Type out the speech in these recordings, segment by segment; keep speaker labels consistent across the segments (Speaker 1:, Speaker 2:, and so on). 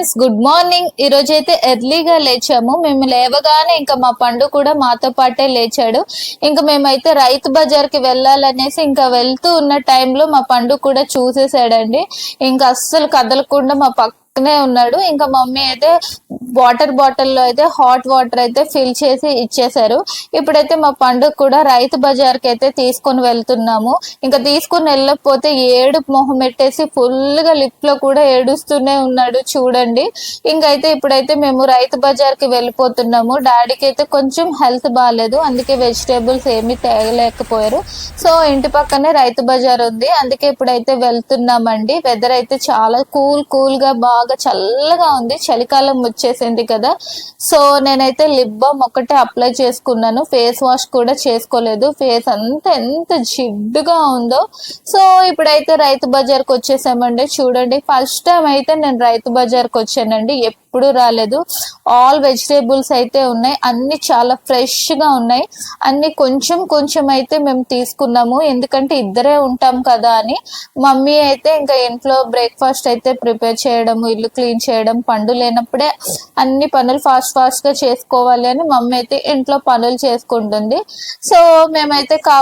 Speaker 1: Friends good morning. ఈ రోజు అయితే ఎర్లీగా లేచాము. మేము లేవగానే ఇంకా మా పండు కూడా మాతో పాటే లేచాడు. ఇంకా మేమైతే రైతు బజార్కి వెళ్ళాలనేసి ఇంకా వెళ్తూ ఉన్న టైంలో మా పండు కూడా చూసేసాడండి. ఇంకా అస్సలు కదలకుండా మా పక్క పక్కనే ఉన్నాడు. ఇంకా మమ్మీ అయితే వాటర్ బాటిల్లో అయితే హాట్ వాటర్ అయితే ఫిల్ చేసి ఇచ్చేశారు. ఇప్పుడైతే మా పండుగ కూడా రైతు బజార్కి అయితే తీసుకొని వెళ్తున్నాము. ఇంకా తీసుకొని వెళ్ళకపోతే ఏడు మొహం పెట్టేసి ఫుల్గా లిప్లో కూడా ఏడుస్తూనే ఉన్నాడు చూడండి. ఇంకైతే ఇప్పుడైతే మేము రైతు బజార్కి వెళ్ళిపోతున్నాము. డాడీకి అయితే కొంచెం హెల్త్ బాగాలేదు అందుకే వెజిటేబుల్స్ ఏమీ తేగలేకపోయారు సో ఇంటి పక్కనే రైతు బజార్ ఉంది. అందుకే ఇప్పుడైతే వెళ్తున్నామండి. వెదర్ అయితే చాలా కూల్ కూల్గా బాగా చల్లగా ఉంది. చలికాలం వచ్చేసింది కదా. సో నేనైతే లిప్ బామ్ ఒకటే అప్లై చేసుకున్నాను. ఫేస్ వాష్ కూడా చేసుకోలేదు. ఫేస్ అంతా ఎంత జిడ్డుగా ఉందో. సో ఇప్పుడైతే రైతు బజార్కి వచ్చేసామండి. చూడండి. ఫస్ట్ టైం అయితే నేను రైతు బజార్కి వచ్చానండి. ఎప్పుడు రాలేదు. ఆల్ వెజిటేబుల్స్ అయితే ఉన్నాయి. అన్ని చాలా ఫ్రెష్గా ఉన్నాయి. అన్ని కొంచెం కొంచెం అయితే మేము తీసుకున్నాము. ఎందుకంటే ఇద్దరే ఉంటాం కదా అని. మమ్మీ అయితే ఇంకా ఇంట్లో బ్రేక్ఫాస్ట్ అయితే ప్రిపేర్ చేయడం ఇల్లు క్లీన్ చేయడం పండు లేనప్పుడే అన్ని పనులు ఫాస్ట్ ఫాస్ట్గా చేసుకోవాలి అని మమ్మీ అయితే ఇంట్లో పనులు చేసుకుంటుంది. సో మేమైతే కా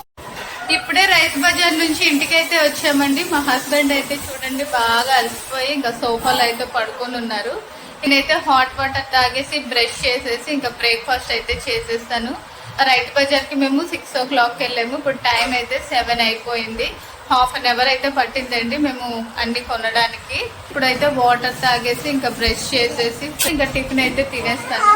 Speaker 1: ఇప్పుడే రైస్ బజార్ నుంచి ఇంటికైతే వచ్చామండి. మా హస్బెండ్ అయితే చూడండి బాగా అలసిపోయి ఇంకా సోఫాలో అయితే పడుకొని ఉన్నారు. నేనైతే హాట్ వాటర్ తాగేసి బ్రష్ చేసేసి ఇంకా బ్రేక్ఫాస్ట్ అయితే చేసేస్తాను. రైతు బజార్కి మేము సిక్స్ ఓ క్లాక్కి వెళ్ళాము. ఇప్పుడు టైం అయితే సెవెన్ అయిపోయింది. హాఫ్ అన్ అవర్ అయితే పట్టిందండి మేము అన్ని కొనడానికి. ఇప్పుడైతే వాటర్ తాగేసి ఇంకా బ్రష్ చేసేసి ఇంకా టిఫిన్ అయితే తినేస్తాను.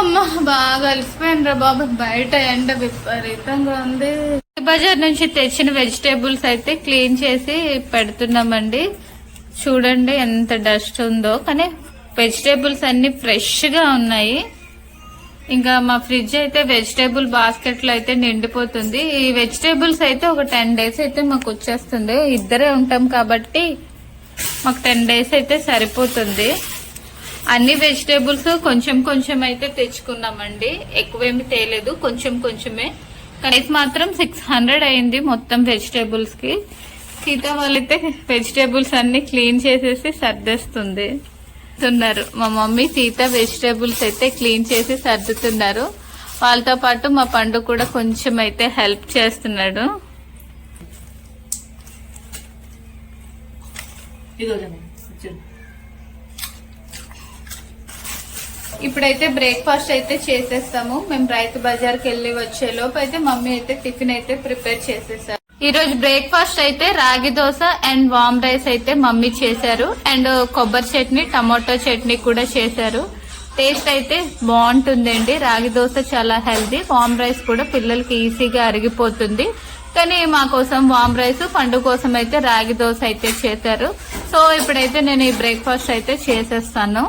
Speaker 1: అమ్మ బాగా అలసిపోయాను రా బాబు. బయట ఎండ విపరీతంగా ఉంది. బజార్ నుంచి తెచ్చిన వెజిటేబుల్స్ అయితే క్లీన్ చేసి పెడుతున్నామండి. చూడండి ఎంత డస్ట్ ఉందో. కానీ వెజిటేబుల్స్ అన్ని ఫ్రెష్గా ఉన్నాయి. ఇంకా మా ఫ్రిడ్జ్ అయితే వెజిటేబుల్ బాస్కెట్లో అయితే నిండిపోతుంది. ఈ వెజిటేబుల్స్ అయితే ఒక టెన్ డేస్ అయితే మాకు వచ్చేస్తుంది. ఇద్దరే ఉంటాం కాబట్టి మాకు టెన్ డేస్ అయితే సరిపోతుంది. అన్ని వెజిటేబుల్స్ కొంచెం కొంచెం అయితే తెచ్చుకున్నామండి. ఎక్కువేమి తేలేదు కొంచెం కొంచెమే. ప్రైస్ మాత్రం సిక్స్ హండ్రెడ్ అయింది మొత్తం వెజిటేబుల్స్కి సీత వాళ్ళైతే వెజిటేబుల్స్ అన్ని క్లీన్ చేసేసి సర్దేస్తుంది. తున్నారు మా మమ్మీ సీత వెజిటేబుల్స్ అయితే క్లీన్ చేసి సర్దుతున్నారు. వాళ్ళతో పాటు మా పండు కూడా కొంచెం అయితే హెల్ప్ చేస్తున్నాడు. ఇప్పుడైతే బ్రేక్ఫాస్ట్ అయితే చేసేస్తాము. మేము రైతు బజార్కి వెళ్ళి వచ్చే లోపు అయితే మమ్మీ అయితే టిఫిన్ అయితే ప్రిపేర్ చేసేసారు. ఈరోజు బ్రేక్ఫాస్ట్ అయితే ragi dosa and warm rice అయితే మమ్మీ చేశారు. అండ్ కొబ్బరి చట్నీ టమాటో చట్నీ కూడా చేశారు. టేస్ట్ అయితే బాగుంటుందండి. రాగి దోశ చాలా హెల్దీ. వామ్ రైస్ కూడా పిల్లలకి ఈజీగా అరిగిపోతుంది. కానీ మా కోసం వామ్ రైస్ పండు కోసం అయితే రాగి దోశ అయితే చేశారు. సో ఇప్పుడైతే నేను ఈ బ్రేక్ఫాస్ట్ అయితే చేసేస్తాను.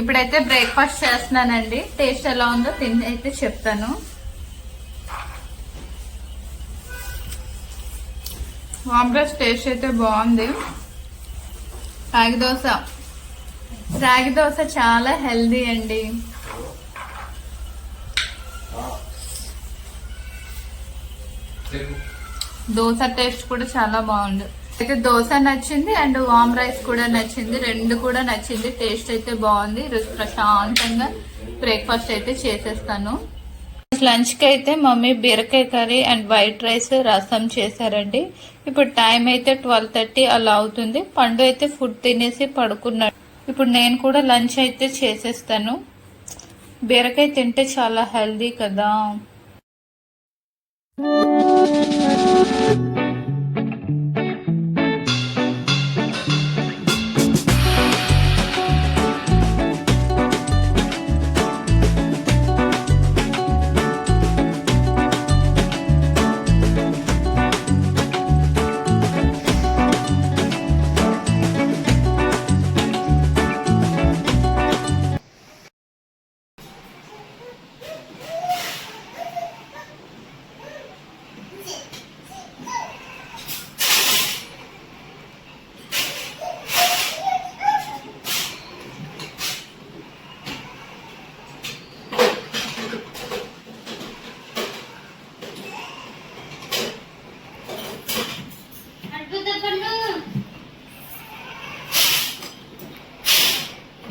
Speaker 1: ఇప్పుడైతే బ్రేక్ఫాస్ట్ చేస్తున్నానండి. టేస్ట్ ఎలా ఉందో తిని అయితే చెప్తాను. వామ్ రైస్ టేస్ట్ అయితే బాగుంది. రాగి దోశ. రాగి దోశ చాలా హెల్దీ అండి. దోశ టేస్ట్ కూడా చాలా బాగుంది. అయితే దోశ నచ్చింది అండ్ వామ్ రైస్ కూడా నచ్చింది. రెండు కూడా నచ్చింది. టేస్ట్ అయితే బాగుంది. రుచి ప్రశాంతంగా బ్రేక్ఫాస్ట్ అయితే చేసేస్తాను. లంచ్కి అయితే మమ్మీ బీరకాయ కర్రీ అండ్ వైట్ రైస్ రసం చేశారండి. ఇప్పుడు టైం అయితే ట్వెల్వ్ థర్టీ అలా అవుతుంది. పండు అయితే ఫుడ్ తినేసి పడుకున్నాడు ఇప్పుడు నేను కూడా లంచ్ అయితే చేసేస్తాను. బీరకాయ తింటే చాలా హెల్దీ కదా.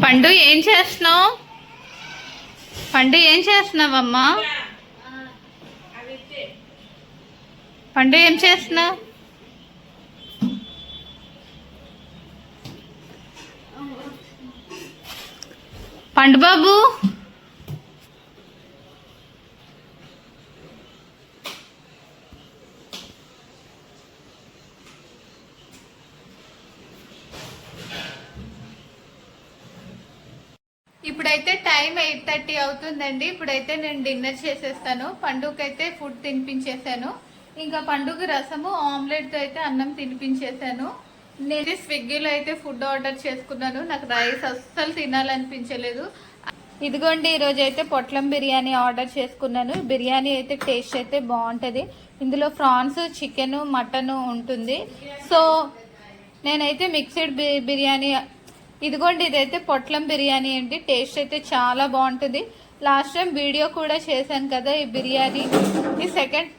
Speaker 1: పండు ఏం చేస్తున్నావు? పండు ఏం చేస్తున్నావమ్మా? పండు ఏం చేస్తున్నావు? పండు బాబు? ఇప్పుడైతే టైం ఎయిట్ థర్టీ అవుతుందండి. ఇప్పుడైతే నేను డిన్నర్ చేసేస్తాను. పండుగకైతే ఫుడ్ తినిపించేసాను ఇంకా పండుగ రసము ఆమ్లెట్తో అయితే అన్నం తినిపించేసాను నేను స్విగ్గీలో అయితే ఫుడ్ ఆర్డర్ చేసుకున్నాను. నాకు రైస్ అస్సలు తినాలనిపించలేదు. ఇదిగోండి ఈరోజు అయితే పొట్లం బిర్యానీ ఆర్డర్ చేసుకున్నాను. బిర్యానీ అయితే టేస్ట్ అయితే బాగుంటుంది. ఇందులో ప్రాన్స్ చికెన్ మటన్ ఉంటుంది. సో నేనైతే మిక్స్డ్ బి- బిర్యానీ ఇదిగోండి ఇదైతే పొట్లం బిర్యానీ అండి. టేస్ట్ అయితే చాలా బాగుంటుంది. లాస్ట్ టైం వీడియో కూడా చేశాను కదా ఈ బిర్యానీ. ఈ సెకండ్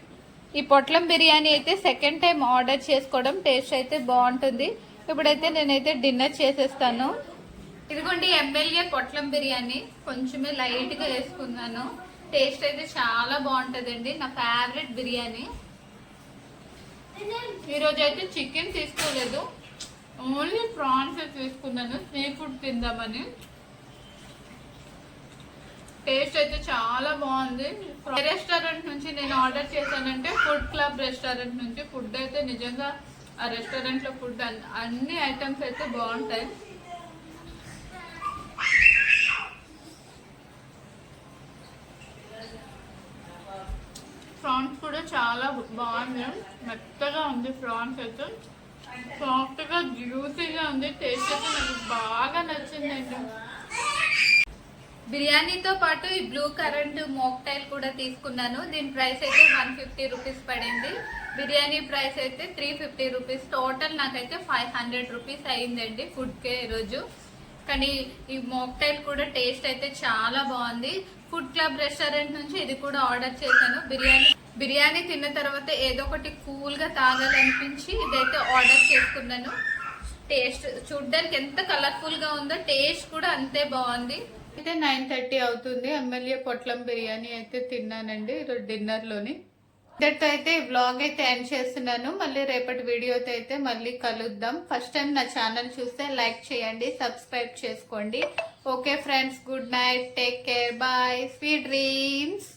Speaker 1: ఈ పొట్లం బిర్యానీ అయితే సెకండ్ టైం ఆర్డర్ చేసుకోవడం టేస్ట్ అయితే బాగుంటుంది. ఇప్పుడైతే నేనైతే డిన్నర్ చేసేస్తాను. ఇదిగోండి ఎమ్మెల్యే పొట్లం బిర్యానీ. కొంచెమే లైట్గా వేసుకున్నాను. టేస్ట్ అయితే చాలా బాగుంటుందండి. నా ఫేవరెట్ బిర్యానీ. ఈరోజు అయితే చికెన్ తీసుకోలేదు. ఓన్లీ ప్రాన్స్ తీసుకున్నాను. సీ ఫుడ్ తిందామని. టేస్ట్ అయితే చాలా బాగుంది. రెస్టారెంట్ నుంచి నేను ఆర్డర్ చేశానంటే ఫుడ్ క్లబ్ రెస్టారెంట్ నుంచి ఫుడ్ అయితే నిజంగా ఆ రెస్టారెంట్లో ఫుడ్ అన్ని ఐటమ్స్ అయితే బాగుంటాయి. ప్రాన్స్ కూడా చాలా బాగుంది మెత్తగా ఉంది ప్రాన్స్ అయితే. సాఫ్ట్గా జ్యూసీగా ఉంది. టేస్ట్ అయితే నాకు బాగా నచ్చిందండి. బిర్యానీతో పాటు ఈ బ్లూ కరెంట్ మోక్టైల్ కూడా తీసుకున్నాను. దీని ప్రైస్ అయితే వన్ ఫిఫ్టీ రూపీస్ పడింది. బిర్యానీ ప్రైస్ అయితే త్రీ ఫిఫ్టీ రూపీస్. టోటల్ నాకైతే ఫైవ్ హండ్రెడ్ రూపీస్ అయిందండి ఫుడ్కే ఈరోజు. కానీ ఈ మోక్టైల్ కూడా టేస్ట్ అయితే చాలా బాగుంది. ఫుడ్ క్లబ్ రెస్టారెంట్ నుంచి ఇది కూడా ఆర్డర్ చేశాను. బిర్యానీ బిర్యానీ తిన్న తర్వాత ఏదో ఒకటి కూల్గా తాగాలనిపించి ఇదైతే ఆర్డర్ చేసుకున్నాను. టేస్ట్ చూడ్డానికి ఎంత కలర్ఫుల్గా ఉందో టేస్ట్ కూడా అంతే బాగుంది. అయితే నైన్ థర్టీ అవుతుంది. ఎమ్మెల్యే పొట్లం బిర్యానీ అయితే తిన్నానండి ఈరోజు డిన్నర్లోని. ఇద్దరితో అయితే బ్లాగ్ అయితే ఎండ్ చేస్తున్నాను. మళ్ళీ రేపటి వీడియోతో అయితే మళ్ళీ కలుద్దాం. ఫస్ట్ టైం నా ఛానల్ చూస్తే లైక్ చేయండి సబ్స్క్రైబ్ చేసుకోండి. Okay friends good night take care bye sweet dreams